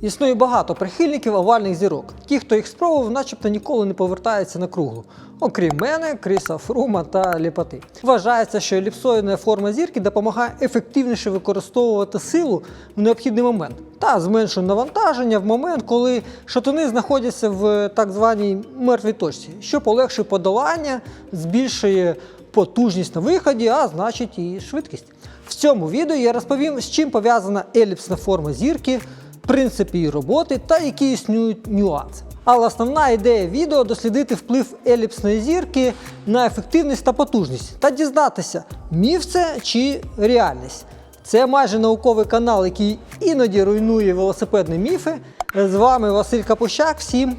Існує багато прихильників овальних зірок. Ті, хто їх спробував, начебто ніколи не повертаються на круглу. Окрім мене, Кріса Фрума та Ліпати. Вважається, що еліпсоїдна форма зірки допомагає ефективніше використовувати силу в необхідний момент та зменшує навантаження в момент, коли шатуни знаходяться в так званій мертвій точці, що полегшує подолання, збільшує потужність на виході, а значить і швидкість. В цьому відео я розповім, з чим пов'язана еліпсна форма зірки, принципи її роботи та які існують нюанси. Але основна ідея відео дослідити вплив еліпсної зірки на ефективність та потужність та дізнатися, міф це чи реальність. Це майже науковий канал, який іноді руйнує велосипедні міфи. З вами Василь Капущак. Всім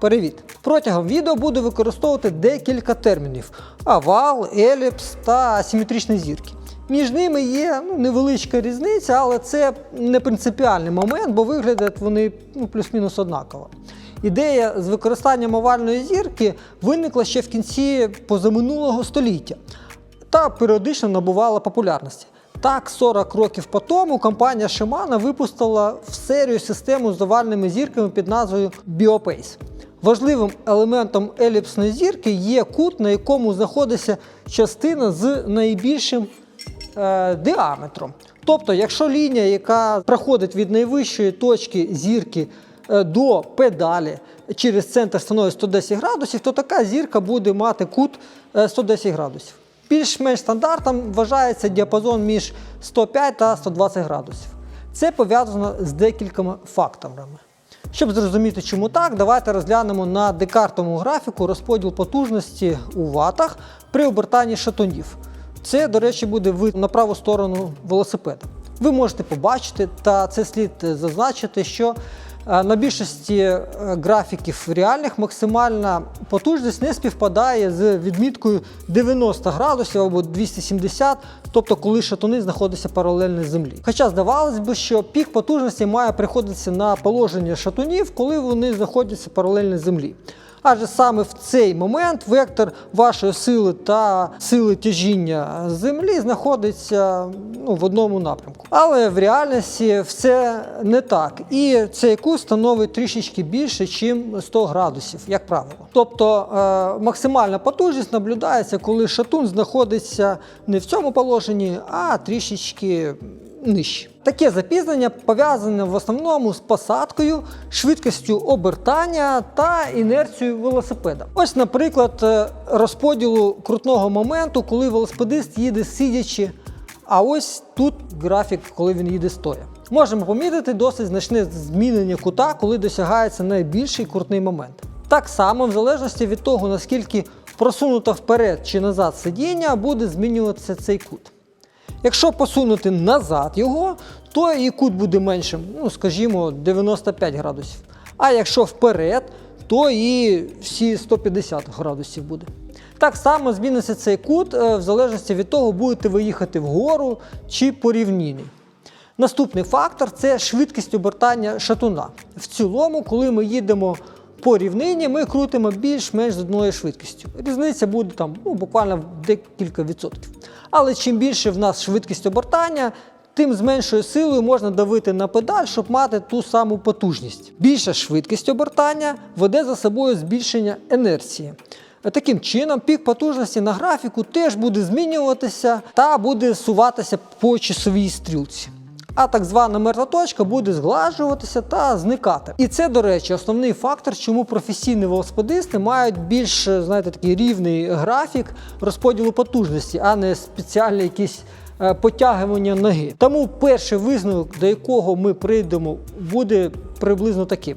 Привіт! Протягом відео буду використовувати декілька термінів: овал, еліпс та асиметричні зірки. Між ними є ну, невеличка різниця, але це не принципіальний момент, бо виглядають вони ну, плюс-мінус однаково. Ідея з використанням овальної зірки виникла ще в кінці позаминулого століття та періодично набувала популярності. Так, 40 років по тому компанія Shimano випустила в серію систему з овальними зірками під назвою BioPace. Важливим елементом еліпсної зірки є кут, на якому знаходиться частина з найбільшим е, діаметром. Тобто, якщо лінія, яка проходить від найвищої точки зірки е, до педалі через центр становить 110 градусів, то така зірка буде мати кут е, 110 градусів. Більш-менш стандартом вважається діапазон між 105 та 120 градусів. Це пов'язано з декількома факторами. Щоб зрозуміти, чому так, давайте розглянемо на декартовому графіку розподіл потужності у ватах при обертанні шатунів. Це, до речі, буде вид на праву сторону велосипеда. Ви можете побачити, та це слід зазначити, що е, на більшості е, графіків реальних максимальна потужність не співпадає з відміткою 90 градусів або 270, тобто коли шатуни знаходяться паралельно землі. Хоча здавалось би, що пік потужності має приходитися на положення шатунів, коли вони знаходяться паралельно землі. Адже саме в цей момент вектор вашої сили та сили тяжіння землі знаходиться ну, в одному напрямку. Але в реальності все не так. І цей кут становить трішечки більше, ніж 100 градусів, як правило. Тобто е, максимальна потужність наблюдається, коли шатун знаходиться не в цьому положенні, а трішечки нижче. Таке запізнення пов'язане в основному з посадкою, швидкістю обертання та інерцією велосипеда. Ось, наприклад, е, розподілу крутного моменту, коли велосипедист їде сидячи, а ось тут графік, коли він їде стоя. Можемо помітити досить значне змінення кута, коли досягається найбільший крутний момент. Так само, в залежності від того, наскільки просунуто вперед чи назад сидіння, буде змінюватися цей кут. Якщо посунути назад його, то і кут буде меншим, ну скажімо, 95 градусів. А якщо вперед, то і всі 150 градусів буде. Так само зміниться цей кут е, в залежності від того, будете ви їхати вгору чи по рівнині. Наступний фактор це швидкість обертання шатуна. В цілому, коли ми їдемо по рівнині, ми крутимо більш-менш з одною швидкістю. Різниця буде там ну, буквально декілька відсотків. Але чим більше в нас швидкість обертання, тим з меншою силою можна давити на педаль, щоб мати ту саму потужність. Більша швидкість обертання веде за собою збільшення інерції. Таким чином, пік потужності на графіку теж буде змінюватися та буде суватися по часовій стрілці. А так звана мертва точка буде згладжуватися та зникати. І це, до речі, основний фактор, чому професійні велосипедисти мають більш знаєте, такий рівний графік розподілу потужності, а не спеціальні якісь е, потягування ноги. Тому перший висновок, до якого ми прийдемо, буде приблизно таким: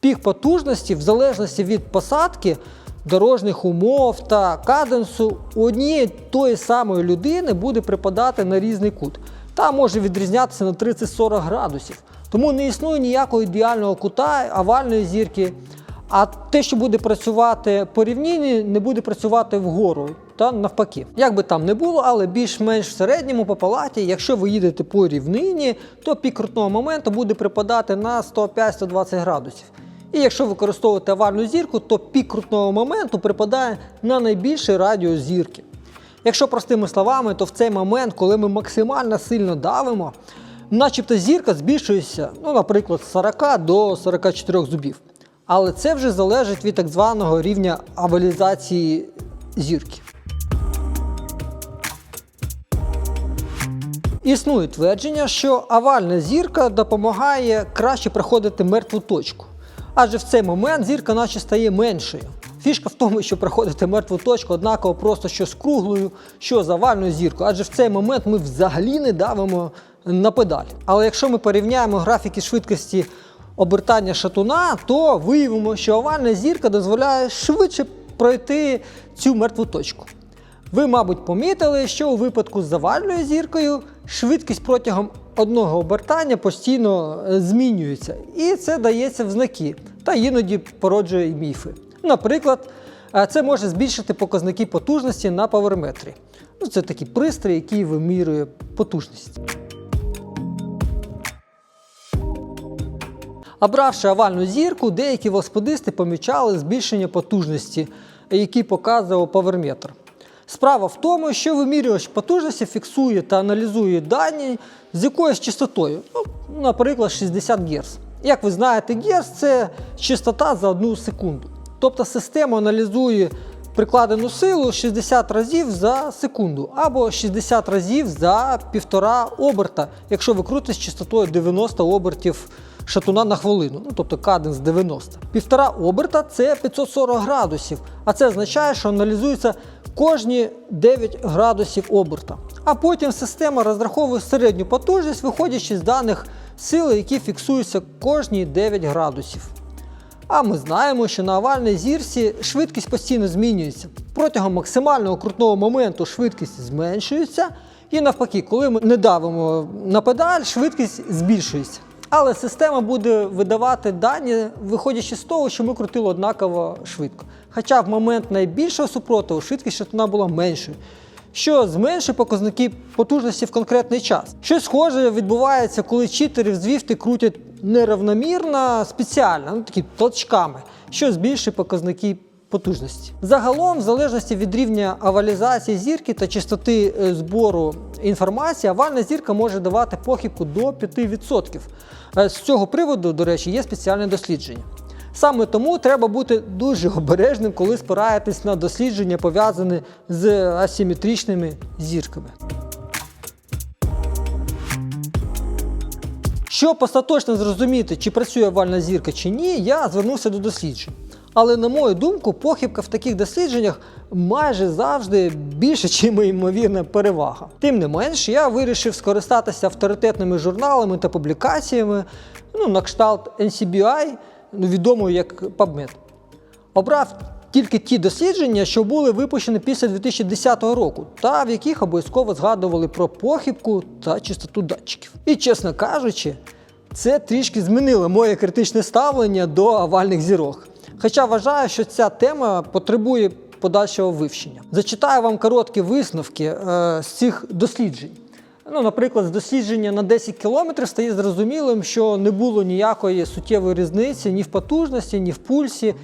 пік потужності, в залежності від посадки, дорожніх умов та каденсу, у однієї тої самої людини буде припадати на різний кут та може відрізнятися на 30-40 градусів. Тому не існує ніякого ідеального кута, овальної зірки. А те, що буде працювати по не буде працювати вгору та навпаки. Як би там не було, але більш-менш в середньому по палаті, якщо ви їдете по рівнині, то пік крутного моменту буде припадати на 105-120 градусів. І якщо використовувати овальну зірку, то пік крутного моменту припадає на найбільший радіус зірки. Якщо простими словами, то в цей момент, коли ми максимально сильно давимо, начебто зірка збільшується, ну, наприклад, з 40 до 44 зубів. Але це вже залежить від так званого рівня авалізації зірки. Існує твердження, що авальна зірка допомагає краще проходити мертву точку. Адже в цей момент зірка наче стає меншою. Фішка в тому, що проходити мертву точку однаково просто що з круглою, що з овальною зіркою, адже в цей момент ми взагалі не давимо на педаль. Але якщо ми порівняємо графіки швидкості обертання шатуна, то виявимо, що овальна зірка дозволяє швидше пройти цю мертву точку. Ви, мабуть, помітили, що у випадку з завальною зіркою швидкість протягом одного обертання постійно е, змінюється, і це дається в знаки та іноді породжує міфи. Наприклад, е, це може збільшити показники потужності на паверметрі. Ну, це такий пристрій, який вимірює потужність. Обравши овальну зірку, деякі велосипедисти помічали збільшення потужності, які показував паверметр. Справа в тому, що вимірювач потужності фіксує та аналізує дані з якоюсь частотою, ну, наприклад, 60 Гц. Як ви знаєте, Гц це частота за одну секунду. Тобто система аналізує прикладену силу 60 разів за секунду або 60 разів за півтора оберта, якщо ви крутите з частотою 90 обертів шатуна на хвилину, ну тобто каденс 90. Півтора оберта це 540 градусів, а це означає, що аналізується кожні 9 градусів оберта. А потім система розраховує середню потужність, виходячи з даних сили, які фіксуються кожні 9 градусів. А ми знаємо, що на овальній зірці швидкість постійно змінюється. Протягом максимального крутного моменту швидкість зменшується, і навпаки, коли ми не давимо на педаль, швидкість збільшується. Але система буде видавати дані, виходячи з того, що ми крутили однаково швидко. Хоча в момент найбільшого супротиву швидкість шатуна була меншою, що зменшує показники потужності в конкретний час. Щось схоже відбувається, коли читери в звіфти крутять неравномірно спеціально, ну такі толчками, що збільшує показники потужності. Загалом, в залежності від рівня авалізації зірки та частоти е, збору інформації, овальна зірка може давати похибку до 5%. Е, З цього приводу, до речі, є спеціальне дослідження. Саме тому треба бути дуже обережним, коли спираєтесь на дослідження, пов'язані з асиметричними зірками. Щоб остаточно зрозуміти, чи працює овальна зірка чи ні, я звернувся до досліджень. Але на мою думку, похибка в таких дослідженнях майже завжди більше, чим ймовірна перевага. Тим не менш, я вирішив скористатися авторитетними журналами та публікаціями, ну, на кшталт NCBI, відомою як PubMed. Обрав тільки ті дослідження, що були випущені після 2010 року, та в яких обов'язково згадували про похибку та чистоту датчиків. І чесно кажучи, це трішки змінило моє критичне ставлення до овальних зірок. Хоча вважаю, що ця тема потребує подальшого вивчення. Зачитаю вам короткі висновки е, з цих досліджень. Ну, наприклад, з дослідження на 10 км стає зрозумілим, що не було ніякої суттєвої різниці ні в потужності, ні в пульсі,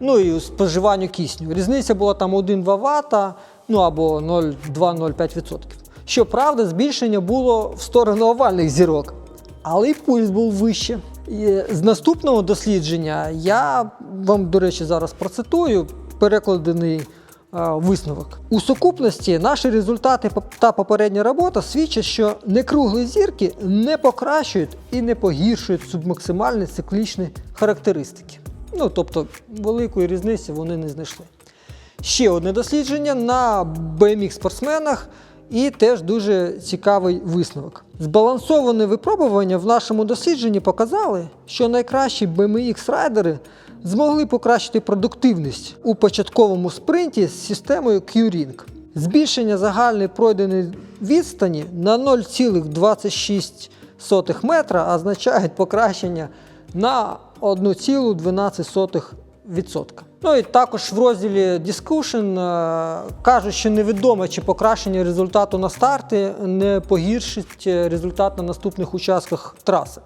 ну і споживанню кисню. Різниця була там 1-2 Вт, ну або 0,2-0,5%. Щоправда, збільшення було в сторону овальних зірок, але й пульс був вище. І з наступного дослідження я вам, до речі, зараз процитую перекладений висновок. У сукупності наші результати та попередня робота свідчать, що некруглі зірки не покращують і не погіршують субмаксимальні циклічні характеристики. Ну тобто великої різниці вони не знайшли. Ще одне дослідження на BMX спортсменах і теж дуже цікавий висновок. Збалансоване випробування в нашому дослідженні показали, що найкращі BMX райдери змогли покращити продуктивність у початковому спринті з системою Q-Ring. Збільшення загальної пройденої відстані на 0,26 метра означає покращення на 1,12%. Ну і також в розділі Discussion е, кажуть, що невідомо, чи покращення результату на старті не погіршить е, результат на наступних участках траси.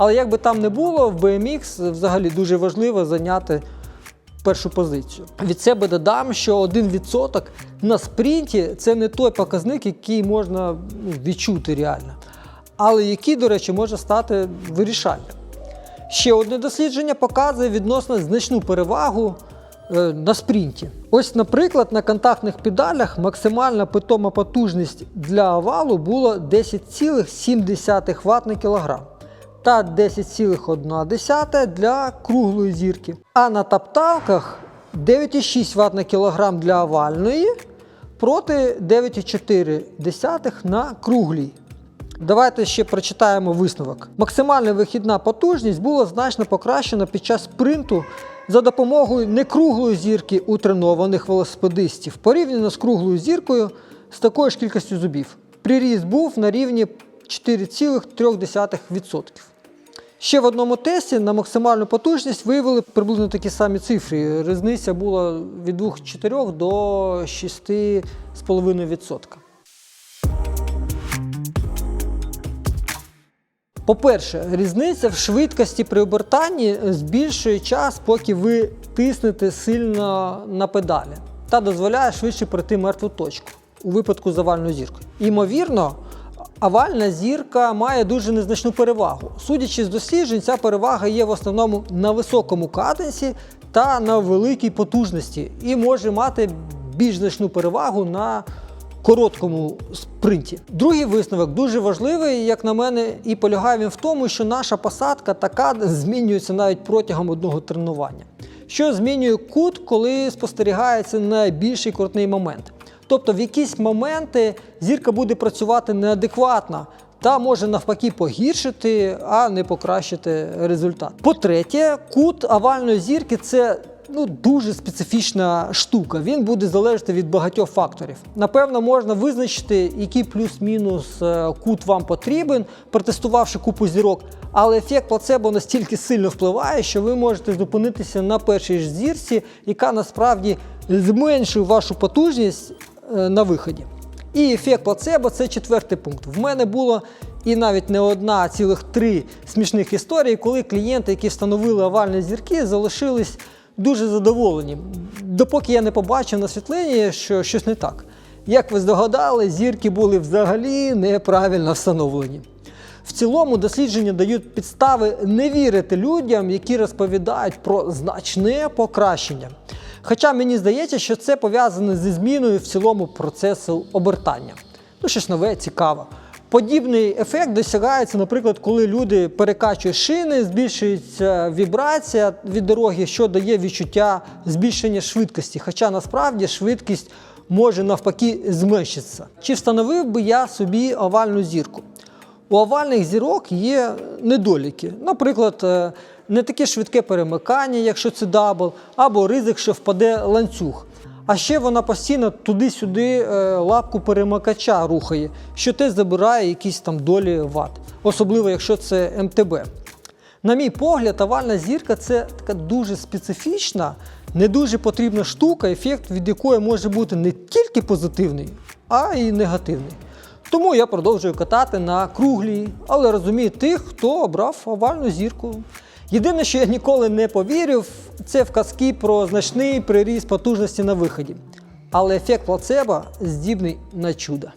Але як би там не було, в BMX взагалі дуже важливо зайняти першу позицію. Від себе додам, що 1% на спринті це не той показник, який можна ну, відчути реально. але який, до речі, може стати вирішальним. Ще одне дослідження показує відносно значну перевагу е, на спринті. Ось, наприклад, на контактних педалях максимальна питома потужність для овалу було 10,7 Вт на кілограм та 10,1 для круглої зірки. А на тапталках 9,6 Вт на кілограм для овальної проти 9,4 на круглій. Давайте ще прочитаємо висновок. Максимальна вихідна потужність була значно покращена під час спринту за допомогою некруглої зірки у тренованих велосипедистів порівняно з круглою зіркою з такою ж кількістю зубів. Приріст був на рівні 4,3%. Ще в одному тесті на максимальну потужність виявили приблизно такі самі цифри. Різниця була від 2,4 до 6,5%. По-перше, різниця в швидкості при обертанні збільшує час, поки ви тиснете сильно на педалі та дозволяє швидше пройти мертву точку у випадку з овальною зіркою. Овальна зірка має дуже незначну перевагу. Судячи з досліджень, ця перевага є в основному на високому каденсі та на великій потужності і може мати більш значну перевагу на короткому спринті. Другий висновок дуже важливий, як на мене, і полягає він в тому, що наша посадка така змінюється навіть протягом одного тренування. Що змінює кут, коли спостерігається найбільший крутний момент. Тобто в якісь моменти зірка буде працювати неадекватно та може навпаки погіршити, а не покращити результат. По-третє, кут овальної зірки це ну, дуже специфічна штука. Він буде залежати від багатьох факторів. Напевно, можна визначити, який плюс-мінус е, кут вам потрібен, протестувавши купу зірок. Але ефект плацебо настільки сильно впливає, що ви можете зупинитися на першій ж зірці, яка насправді зменшує вашу потужність на виході. І ефект плацебо це четвертий пункт. В мене було і навіть не одна, а цілих три смішних історії, коли клієнти, які встановили овальні зірки, залишились дуже задоволені, допоки я не побачив на світлині, що щось не так. Як ви здогадали, зірки були взагалі неправильно встановлені. В цілому дослідження дають підстави не вірити людям, які розповідають про значне покращення. Хоча мені здається, що це пов'язане зі зміною в цілому процесу обертання. Ну, щось нове, цікаво. Подібний ефект досягається, наприклад, коли люди перекачують шини, збільшується вібрація від дороги, що дає відчуття збільшення швидкості. Хоча насправді швидкість може навпаки зменшитися. Чи встановив би я собі овальну зірку? У овальних зірок є недоліки. Наприклад, е, не таке швидке перемикання, якщо це дабл, або ризик, що впаде ланцюг. А ще вона постійно туди-сюди е, лапку перемикача рухає, що теж забирає якісь там долі ват, особливо якщо це МТБ. На мій погляд, овальна зірка це така дуже специфічна, не дуже потрібна штука, ефект від якої може бути не тільки позитивний, а й негативний. Тому я продовжую катати на круглій, але розумію тих, хто обрав овальну зірку. Єдине, що я ніколи не повірив, це в казки про значний приріст потужності на виході. Але ефект плацебо здібний на чудо.